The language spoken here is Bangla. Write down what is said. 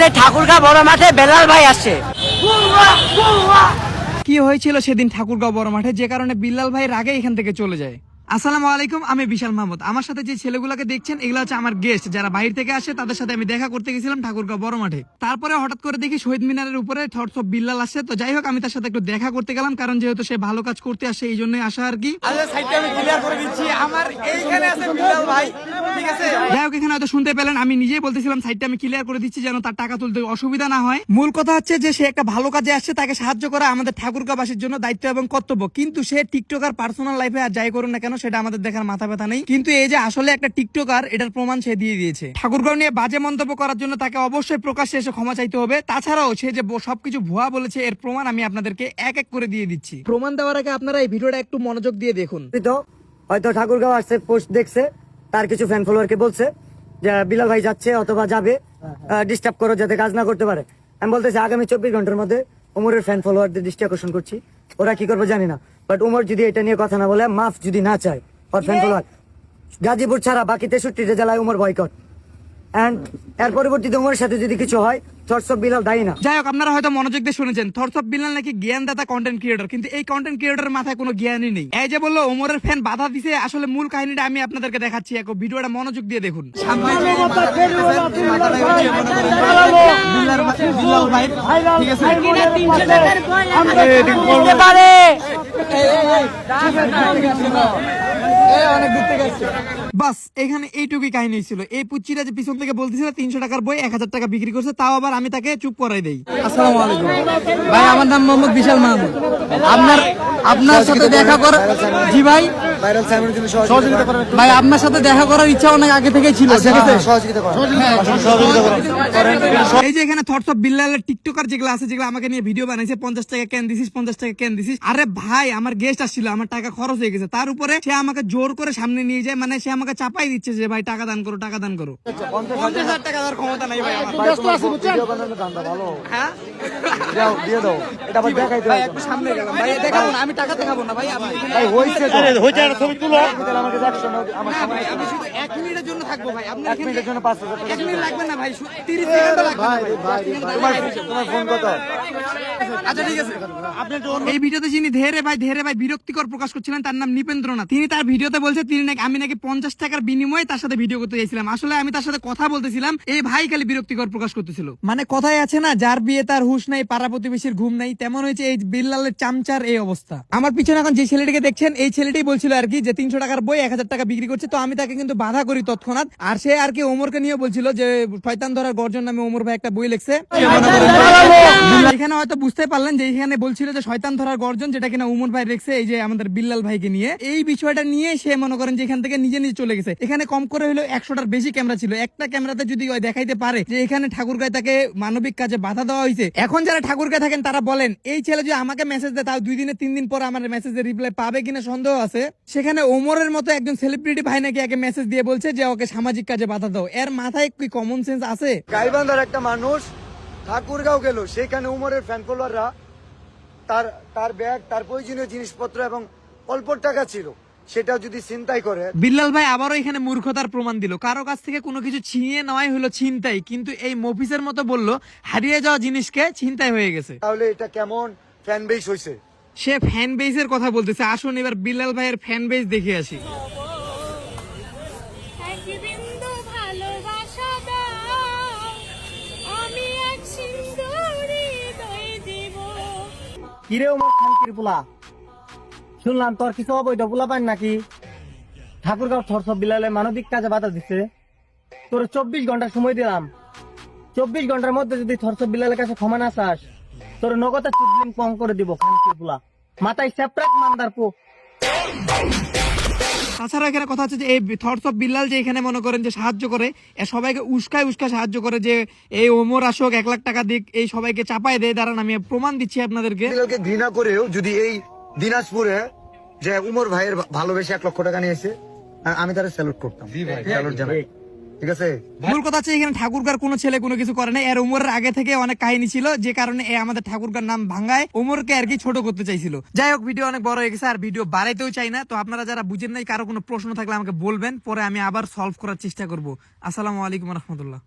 আমাদের ঠাকুরগা বড় মাঠে বেলাল ভাই আসছে। কি হয়েছিল সেদিন ঠাকুরগাঁও বড় মাঠে যে কারণে বিল্লাল ভাই আগে এখান থেকে চলে যায়। আসসালামু আলাইকুম আমি বিশাল মাহমুদ। আমার সাথে যে ছেলেগুলোকে দেখছেন এগুলো হচ্ছে আমার গেস্ট যারা বাইরে থেকে আসে তাদের সাথে আমি দেখা করতে গেছিলাম ঠাকুরগাঁও বড় মাঠে। তারপরে হঠাৎ করে দেখি শহীদ মিনারের উপরে থটস অফ বিল্লাল আসে তো যাই হোক আমি তার সাথে একটু দেখা করতে গেলাম কারণ যেহেতু সে ভালো কাজ করতে আসে এই জন্যই আসা আর কি। যাই হোক এখানে হয়তো শুনতে পেলেন আমি নিজেই বলতেছিলাম সাইডটা আমি ক্লিয়ার করে দিচ্ছি যেন তার টাকা তুলতে অসুবিধা না হয়। মূল কথা হচ্ছে যে সে একটা ভালো কাজে আসছে তাকে সাহায্য করা আমাদের ঠাকুরগাঁবাসীর জন্য দায়িত্ব এবং কর্তব্য। কিন্তু সে টিকটকার পার্সোনাল লাইফে আর যাই করুন না কেন সেটা আমাদের দেখার মাথা ব্যথা নেই। কিন্তু এই যে আসলে একটা টিকটকার, এটার প্রমাণ সে দিয়ে দিয়েছে। ঠাকুরগাঁও নিয়ে বাজে মন্তব্য করার জন্য তাকে অবশ্যই প্রকাশ্যে এসে ক্ষমা চাইতে হবে। তাছাড়াও সে যে সবকিছু ভুয়া বলেছে, এর প্রমাণ আমি আপনাদেরকে এক এক করে দিয়ে দিচ্ছি। প্রমাণ দেওয়ার আগে আপনারা এই ভিডিওটা একটু মনোযোগ দিয়ে দেখুন। হয়তো ঠাকুরগাঁও আসছে, পোস্ট দেখছে, তার কিছু ফ্যান ফলোয়ারকে বলছে যে বিলাল ভাই যাচ্ছে অথবা যাবে ডিস্টার্ব করো যাতে কাজ না করতে পারে। আমি বলতেছি, আগামী চব্বিশ ঘণ্টার মধ্যে উমরের ফ্যান ফলোয়ারদের দৃষ্টি আকর্ষণ করছি। ওরা কি করবে জানি না। বাট উমর যদি এটা নিয়ে কথা না বলে মাফ যদি না চায় ওর ফ্যান ফলোয়ার গাজীপুর ছাড়া বাকি তেষট্টিটা জেলায় উমর বয়কট এন্ড এর পরবর্তীতে উমরের সাথে যদি কিছু হয় বিলাল দায়ী না। যাই হোক আপনারা হয়তো মনোযোগ দিয়ে শুনেছেন বিল্লাল নাকি জ্ঞানদাতা কন্টেন্ট ক্রিয়েটর কিন্তু এই কন্টেন্ট ক্রিয়েটরের মাথায় কোনো জ্ঞানই নেই। এই যে বলল ওমরের ফ্যান বাধা দিছে আসলে মূল কাহিনীটা আমি আপনাদেরকে দেখাচ্ছি। এক ভিডিওটা মনোযোগ দিয়ে দেখুন। বাস এখানে এইটুকুই কাহিনী ছিল। এই পুচ্চিটা যে পিছন থেকে বলতেছিল তিনশো টাকার বই এক হাজার টাকা বিক্রি করছে তাও আবার আমি তাকে চুপ করাই দেই। আসসালামু আলাইকুম। ভাই আমার নাম মোহাম্মদ বিশাল মাহমুদ। আপনার আপনার সাথে দেখা কর জি ভাই। ভাইরাল সাইমনের জন্য সহযোগিতা করার ভাই আপনার সাথে দেখা করার ইচ্ছা অনেক আগে থেকেই ছিল ঠিক আছে সহযোগিতা করার এই যে এখানে থটস অফ বিল্লালের টিকটকার যেগুলো আছে যেগুলো আমাকে নিয়ে ভিডিও বানাইছে পঞ্চাশ টাকা কেন দিছিস পঞ্চাশ টাকা কেন দিছিস। আরে ভাই আমার গেস্ট আসছিল আমার টাকা খরচ হয়ে গেছে। তার উপরে সে আমাকে জোর করে সামনে নিয়ে যায় মানে সে আমাকে চাপাই দিচ্ছে যে ভাই টাকা দান করো টাকা দান করো। পঞ্চাশ হাজার টাকা দেওয়ার ক্ষমতা নাই ভাই আমার। হ্যাঁ? দাও দিয়ে দাও। এটা আবার দেখাইতে ভাই একটু সামনে গেলাম। ভাই দেখাবো না আমি টাকা দেখাবো না ভাই ভাই হইছে তো। হইছে ছবি তুলো। আমাকে দেখছ না আমার ভাই আমি শুধু এক মিনিটের জন্য থাকব ভাই। আপনি এক মিনিটের জন্য পাঁচ হাজার এক মিনিট লাগবে না ভাই শু- তিরিশ সেকেন্ডও লাগবে ভাই তোমার তোমার ফোন কত? আচ্ছা ঠিক আছে। এই ভিডিওতে যিনি ধেরে ভাই ধেরে ভাই বিরক্তিকর প্রকাশ করছিলেন তার নাম নিপেন্দ্রনাথ তিনি তার ভিডিওতে বলছে তিনি নাকি আমি নাকি পঞ্চাশ টাকার বিনিময়ে তার সাথে ভিডিও করতে চাইছিলাম। আসলে আমি তার সাথে কথা বলতেছিলাম এই ভাই খালি বিরক্তিকর প্রকাশ করতেছিল। মানে কথাই আছে না যার বিয়ে তার হুশ নাই পাড়া প্রতিবেশীর ঘুম নাই তেমন হয়েছে এই বিল্লালের চামচার এই অবস্থা। আমার পিছনে এখন যে ছেলেটিকে দেখছেন এই ছেলেটি বলছিল আর কি যে তিনশো টাকার বই এক হাজার টাকা বিক্রি করছে, তো আমি তাকে কিন্তু বাধা করি তৎক্ষণাৎ। আর সে আর কি ওমরকে নিয়ে বলছিল যে, শয়তান ধরার গর্জন নামে ওমর ভাই একটা বই লিখছে। এখানে হয়তো বুঝতে পারলেন যে, এখানে বলছিল যে, শয়তান ধরার গর্জন যেটা কিনা উমর ভাই রেখছে, এই যে আমাদের বিল্লাল ভাইকে নিয়ে। এই বিষয়টা নিয়ে সে মনে করেন যে, এখান থেকে নিজে নিজে চলে গেছে। এখানে কম করে হলো একশোটার বেশি ক্যামেরা ছিল। একটা ক্যামেরাতে যদি দেখাইতে পারে যে, এখানে ঠাকুর ঠাকুরগায় তাকে মানবিক কাজে বাধা দেওয়া হয়েছে এখন যারা ঠাকুর ঠাকুরগায় থাকেন, তারা বলেন, এই ছেলে যদি আমাকে মেসেজ দেয়, তাও দুই দিনে তিন দিন পর আমার মেসেজের রিপ্লাই পাবে কিনা সন্দেহ আছে। সেখানে ওমরের মতো একজন সেলিব্রিটি ভাই নাকি একে মেসেজ দিয়ে বলছে যে ওকে সামাজিক কাজে বাধা দাও। এর মাথায় কি কমন সেন্স আছে? গাইবান্ধার একটা মানুষ ঠাকুরগাঁও গেল। সেখানে উমরের ফ্যান ফলোয়াররা তার তার ব্যাগ তার প্রয়োজনীয় জিনিসপত্র এবং অল্প টাকা ছিল। সেটা যদি চিন্তাই করে বিল্লাল ভাই আবারও এখানে মূর্খতার প্রমাণ দিল। কারও কাছ থেকে কোনো কিছু ছিনিয়ে নেওয়াই হলো ছিনতাই কিন্তু এই মফিসের মতো বলল হারিয়ে যাওয়া জিনিসকে ছিনতাই হয়ে গেছে। তাহলে এটা কেমন ফ্যান বেস হয়েছে সে ফ্যান বেসের কথা বলতেছে। আসুন এবার বিল্লাল ভাইয়ের ফ্যান বেস দেখে আসি। কিরে ওমর শান্তির পোলা? শুনলাম তোর কিছু অবৈধ পোলা পান নাকি? ঠাকুরগাঁও থরসব বিলালে মানবিক কাজে বাধা দিচ্ছে তোর চব্বিশ ঘণ্টা সময় দিলাম। চব্বিশ ঘণ্টার মধ্যে যদি থরসব বিলালের কাছে ক্ষমা না চাস তোর নগদে কম করে দিব মাথায় সেপারেট মান্দার পো। তাছাড়া এখানে কথা হচ্ছে যে এই থটস অফ বিল্লাল যে এখানে মনে করেন যে সাহায্য করে এ সবাইকে উস্কায় উস্কায় সাহায্য করে যে এই ওমর আসুক এক লাখ টাকা দিক এই সবাইকে চাপায় দেয়। দাঁড়ান আমি প্রমাণ দিচ্ছি আপনাদেরকে। ঘৃণা করেও যদি এই দিনাজপুরে যে উমর ভাইয়ের ভালোবেসে এক লক্ষ টাকা নিয়েছে আমি তারা স্যালুট করতাম। স্যালুট জানাই। ঠিক আছে? মূল কথা হচ্ছে এখানে ঠাকুরগার কোনো ছেলে কোনো কিছু করে না এর উমরের আগে থেকে অনেক কাহিনী ছিল, যে কারণে এ আমাদের ঠাকুরগার নাম ভাঙ্গায়। উমরকে আর কি ছোট করতে চাইছিল। যাই হোক ভিডিও অনেক বড় হয়ে গেছে, আর ভিডিও বাড়াইতেও চাই না। তো আপনারা যারা বুঝেন নাই, কারও কোনো প্রশ্ন থাকলে আমাকে বলবেন, পরে আমি আবার সলভ করার চেষ্টা করব। আসসালামু আলাইকুম রহমতুল্লাহ।